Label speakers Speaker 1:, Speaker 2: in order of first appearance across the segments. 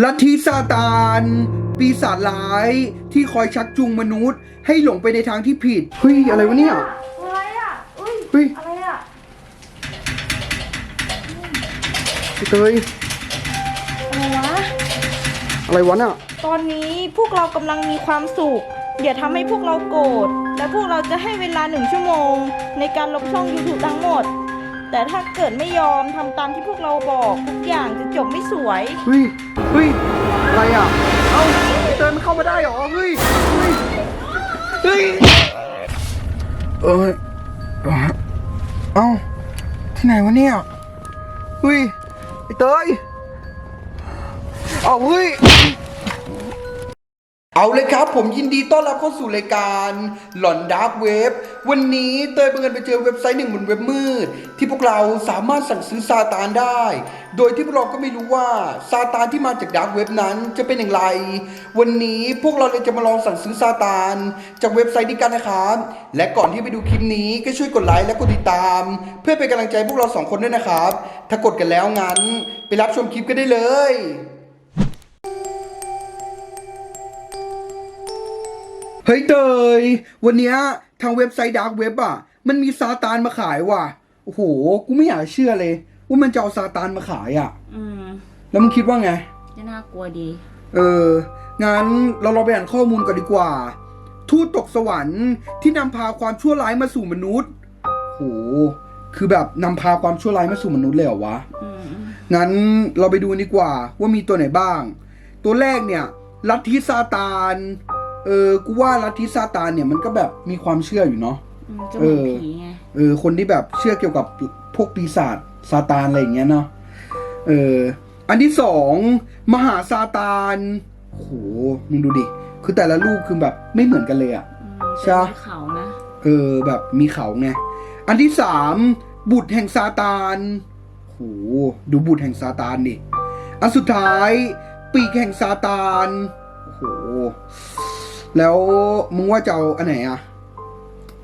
Speaker 1: ลัทธิซาตาน ปีศาจร้ายที่คอยชักจูงมนุษย์ ให้หลงไปในทางที่ผิด เฮ้ย อะไรวะเนี่ย
Speaker 2: อะไรอะ อุ้ย
Speaker 1: เฮ้ย
Speaker 2: อะไรอะ
Speaker 1: พี่เตย
Speaker 2: อะไรวะ
Speaker 1: อะไรวะน่ะ
Speaker 2: ตอนนี้พวกเรากำลังมีความสุข อย่าทำให้พวกเราโกรธ และพวกเราจะให้เวลาหนึ่งชั่วโมง ในการลบช่อง YouTube ทั้งหมด แต่ถ้าเกิดไม่ยอมทำตามที่พวกเราบอกทุกอย่างจะจบไม่สวย
Speaker 1: เฮ้ยเฮ้ยอะไรอะ เอ้าเตยมันเข้ามาได้เหรอ เฮ้ย เฮ้ย เฮ้ย เอ้ย เอ้าเอ้าที่ไหนวะเนี่ย เฮ้ย ไอเตยเอาเฮ้ย เอาเลยครับ ผมยินดีต้อนรับเข้าสู่รายการหลอนดาร์กเว็บวันนี้เตยบังเอิญไปเจอเว็บไซต์หนึ่งบนเว็บมืด ที่พวกเราสามารถสั่งซื้อซาตานได้ โดยที่พวกเราก็ไม่รู้ว่าซาตานที่มาจากดาร์กเว็บนั้นจะเป็นอย่างไร วันนี้พวกเราเลยจะมาลองสั่งซื้อซาตานจากเว็บไซต์นี้กันนะครับและก่อนที่ไปดูคลิปนี้ก็ช่วยกดไลค์และกดติดตาม เพื่อเป็นกำลังใจพวกเราสองคนด้วยนะครับถ้ากดกันแล้วงั้น ไปรับชมคลิปกันได้เลย เฮ้ยเตย วันเนี้ยทางเว็บไซต์ดาร์กเว็บอะ มันมีซาตานมาขายว่ะ โอ้โห กูไม่อยากเชื่อเลย ว่ามันจะเอาซาตานมาขายอะ
Speaker 3: อืม
Speaker 1: แล้วมึงคิดว่าไง
Speaker 3: จะน่ากลัวดี
Speaker 1: เออ งั้นเราลองไปอ่านข้อมูลกันดีกว่า ทูตตกสวรรค์ที่นำพาความชั่วร้ายมาสู่มนุษย์โห คือแบบนำพาความชั่วร้ายมาสู่มนุษย์เลยเหรอวะ
Speaker 3: อืม
Speaker 1: งั้นเราไปดูดีกว่าว่ามีตัวไหนบ้าง ตัวแรกเนี่ย ลัทธิซาตาน เออกูว่าลัทธิซาตานเนี่ยมันก็แบบมีความเชื่ออยู่เนาะ
Speaker 3: อืมจะเหมือน
Speaker 1: เออ
Speaker 3: ผีไง
Speaker 1: เออคนที่แบบเชื่อเกี่ยวกับพวกปีศาจซาตานอะไรอย่างเงี้ยเนาะเอออันที่สองมหาซาตานโหมึงดูดิ คือแต่ละลูกคือแบบไม่เหมือนกันเลยอะ
Speaker 3: อืม
Speaker 1: ใช่
Speaker 3: จะมีเขานะ
Speaker 1: เออแบบมีเขาไง อันที่สามบุตรแห่งซาตานโหดูบุตรแห่งซาตานดิ อันสุดท้ายปีกแห่งซาตานโอ้โห แล้วมึงว่าจะเอาอันไหนอะ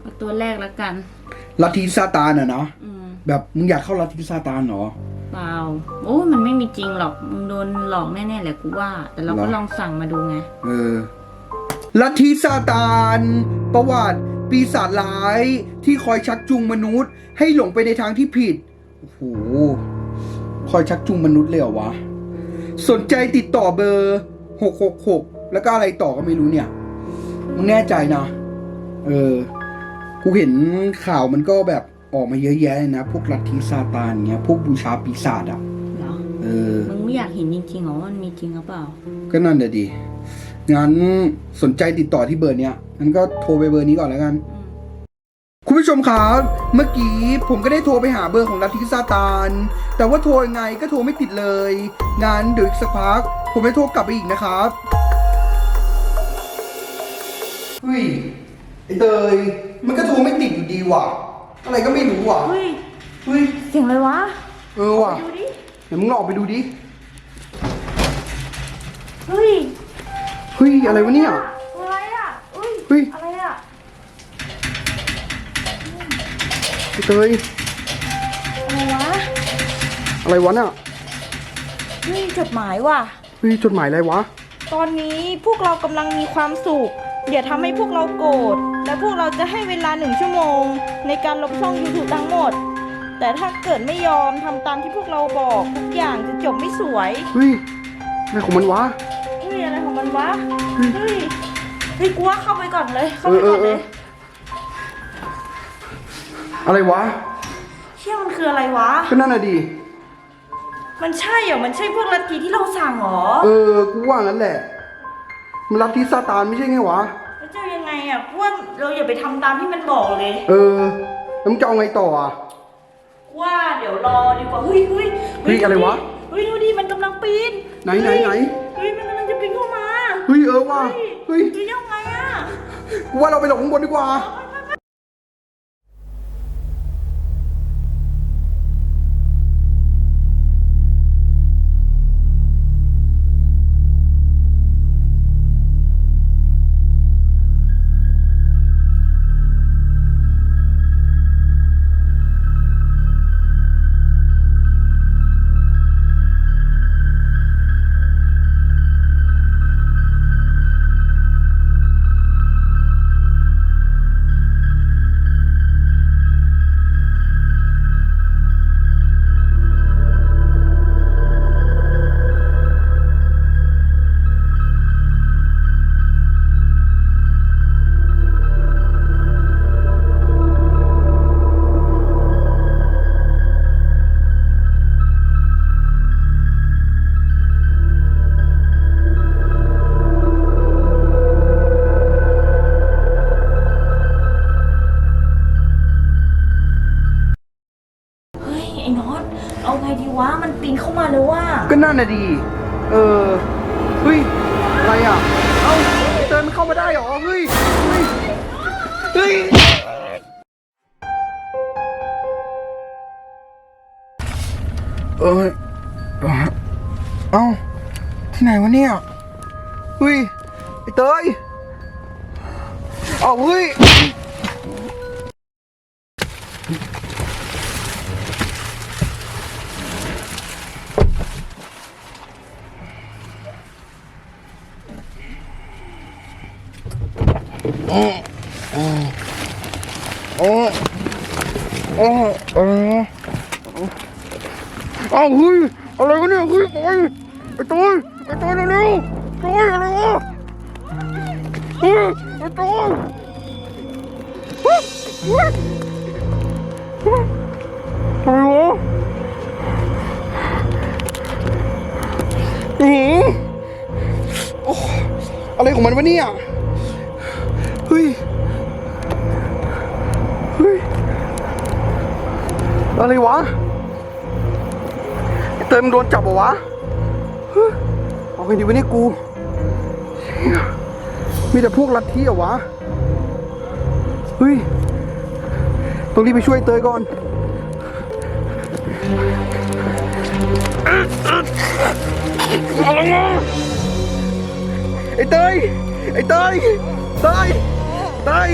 Speaker 3: เอาตัวแรกแล้วกัน
Speaker 1: ลัทธิซาตานอะเนาะ
Speaker 3: อืม
Speaker 1: แบบมึงอยากเข้าลัทธิซาตานเหรอ
Speaker 3: เปล่าโอ้มันไม่มีจริงหรอกมึงโดนหลอกแน่ๆแหละกูว่า แต่เราก็
Speaker 1: เหรอ
Speaker 3: ลองสั่งมาดูไง
Speaker 1: เออลัทธิซาตาน ประวัติ ปีศาจร้ายที่คอยชักจูงมนุษย์ ให้หลงไปในทางที่ผิด โอ้โห คอยชักจูงมนุษย์เลยเหรอวะ สนใจติดต่อเบอร์หกหกหกแล้วก็อะไรต่อก็ไม่รู้เนี่ย มึงแน่ใจนะเออ กูเห็นข่าวมันก็แบบออกมาเยอะแยะเลยนะ พวกลัทธิซาตานเงี้ย พวกบูชาปีศาจอะ
Speaker 3: เหรอ
Speaker 1: เออ
Speaker 3: มึงไม่อยากเห็นจริงๆเหรอว่ามันมีจริงหรือเปล่า
Speaker 1: ก็นั่นเดี๋ยวดีงั้นสนใจติดต่อที่เบอร์เนี้ยงั้นก็โทรไปเบอร์นี้ก่อนแล้วกัน
Speaker 3: อืม
Speaker 1: คุณผู้ชมครับ เมื่อกี้ผมก็ได้โทรไปหาเบอร์ของลัทธิซาตาน แต่ว่าโทรยังไงก็โทรไม่ติดเลย งั้นเดี๋ยวอีกสักพัก ผมจะโทรกลับไปอีกนะครับ เฮ้ยไอเตยมันก็โทรไม่ติดอยู่ดีว่ะ อะไรก็ไม่รู้ว่ะ
Speaker 2: เฮ้ย
Speaker 1: เฮ้ย
Speaker 2: เสียงอะไรวะ
Speaker 1: เออว่ะ
Speaker 2: ดูดิ
Speaker 1: เดี๋ยวมึงลองออกไปดูดิ
Speaker 2: เฮ้ย
Speaker 1: เฮ้ยอะไรวะเนี่ย
Speaker 2: อะไรอะอุ้ย
Speaker 1: เฮ้ย
Speaker 2: อะไรอะ
Speaker 1: ไอเตย
Speaker 2: อะไรวะ
Speaker 1: อะไรวะเนี่ย
Speaker 2: เฮ้ยจดหมายว่ะ
Speaker 1: เฮ้ยจดหมายอะไรวะ
Speaker 2: ตอนนี้พวกเรากำลังมีความสุข อย่าทำให้พวกเราโกรธ และพวกเราจะให้เวลาหนึ่งชั่วโมง ในการลบช่อง YouTube ทั้งหมด แต่ถ้าเกิดไม่ยอมทำตามที่พวกเราบอกทุกอย่างจะจบไม่สวย
Speaker 1: เฮ้ยอะไรของมันวะ
Speaker 2: เฮ้ยอะไรของมันวะ เฮ้ยเฮ้ยกูว่าเข้าไปก่อนเลย เข้าไป
Speaker 1: เออ
Speaker 2: ก่อน
Speaker 1: เอ
Speaker 2: เล
Speaker 1: อ
Speaker 2: ย
Speaker 1: อะไรวะ
Speaker 2: เชี่ยมันคืออะไรวะ
Speaker 1: ก็นั่นน่ะดิ
Speaker 2: มันใช่เหรอ มันใช่พวกลัทธิที่เราสั่งเหรอ
Speaker 1: เออ กูว่างั้นแหละ มันรับที่ซาตานไม่ใช่ไงวะ
Speaker 2: แล้วจะยังไงอะกูว่าเราอย่าไปทำตามที่มันบอกเลย
Speaker 1: เออแล้วมึงจะเอาไงต่ออะ
Speaker 2: กูว่าเดี๋ยวรอดีกว่าเฮ้ยเฮ้ย
Speaker 1: เฮ้ยอะไรวะ
Speaker 2: เฮ้ยดูดิมันกำลังปีน
Speaker 1: ไหนไหนไหน
Speaker 2: เฮ้ยมันกำลังจะปีนเข้ามา
Speaker 1: เฮ้ยเออว่ะเฮ้ย
Speaker 2: เฮ้ยยังไงอะ
Speaker 1: กูว่าเราไปหลบข้างบนดีกว่า
Speaker 2: ไอ้น็อตเอาไงดีวะมันปีนเข้ามาเลยว่า
Speaker 1: ก็นั่นน่ะดี เออ เฮ้ย อะไรอะ เอ้าเติมเข้ามาได้เหรอ เฮ้ย เฮ้ย เฮ้ย เอ้ย เอ้า ที่ไหนวะเนี่ย เฮ้ย ไอ้เตยเอ้าเฮ้ย โอ้โอ้เออเอาเฮ้ยอะไรวะเนี่ยเฮ้ยโอ้ยไอ้ตัวไอ้ตัวเร็วๆตัวอะไรวะเฮ้ยไอ้ตัวฮ้ยเฮ้ยเฮ้ยอะไรวะอืออะไรของมันวะเนี่ย ฮ้ยเฮ้ยอะไรวะเติมโดนจับเหรอวะเอาไงดีวะเนี่ยกู มีแต่พวกลัทธิเหรอวะเฮ้ยต้องรีบไปช่วยเตยก่อนไอ้เตยไอ้เตยเตย เตย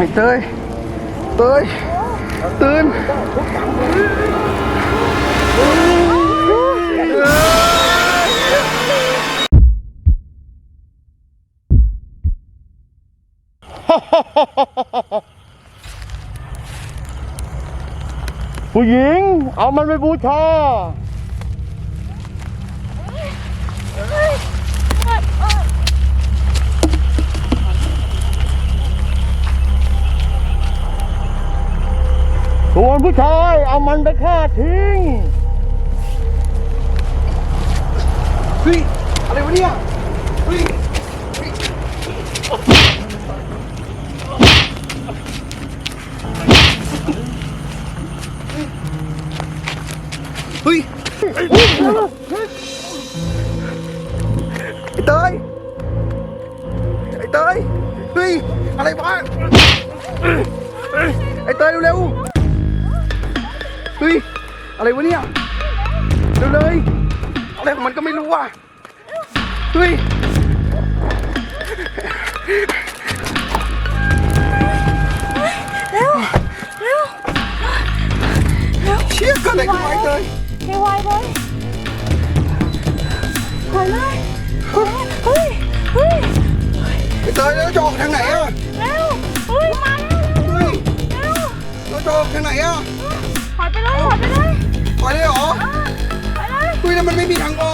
Speaker 1: ไอ้เตย เตย ตื่น
Speaker 4: ผู้หญิง เอามันไปบูชา ส่วนผู้ชายเอามันไปฆ่าทิ้ง
Speaker 1: เฮ้ยอะไรวะเนี่ยเฮ้ยเฮ้ยไอ้เตยไอ้เตยเฮ้ยอะไรวะไอ้เตยเร็วๆ เฮ้ย อะไรวะเนี่ยเร็วเลย อะไรของมันก็ไม่รู้อะเฮ้ย
Speaker 2: เร็วเร็ว
Speaker 1: เชี่ยเกิดอะไรขึ้นไว้เตย
Speaker 2: ไม่ไหวเลยถอยเลยถอยเลยเฮ้ยเฮ้ย
Speaker 1: ไอ้เตยแล้วจะออกทางไหนอะ
Speaker 2: เร็วเฮ้ยมาแล้ว
Speaker 1: เฮ้ย
Speaker 2: เร็ว
Speaker 1: เราจะออกทางไหนอะ
Speaker 2: ถอยไปเลยถอยไปเลย
Speaker 1: ไปเลยเหรอ
Speaker 2: ไปเลย
Speaker 1: เฮ้ยแล้วมันไม่มีทางออ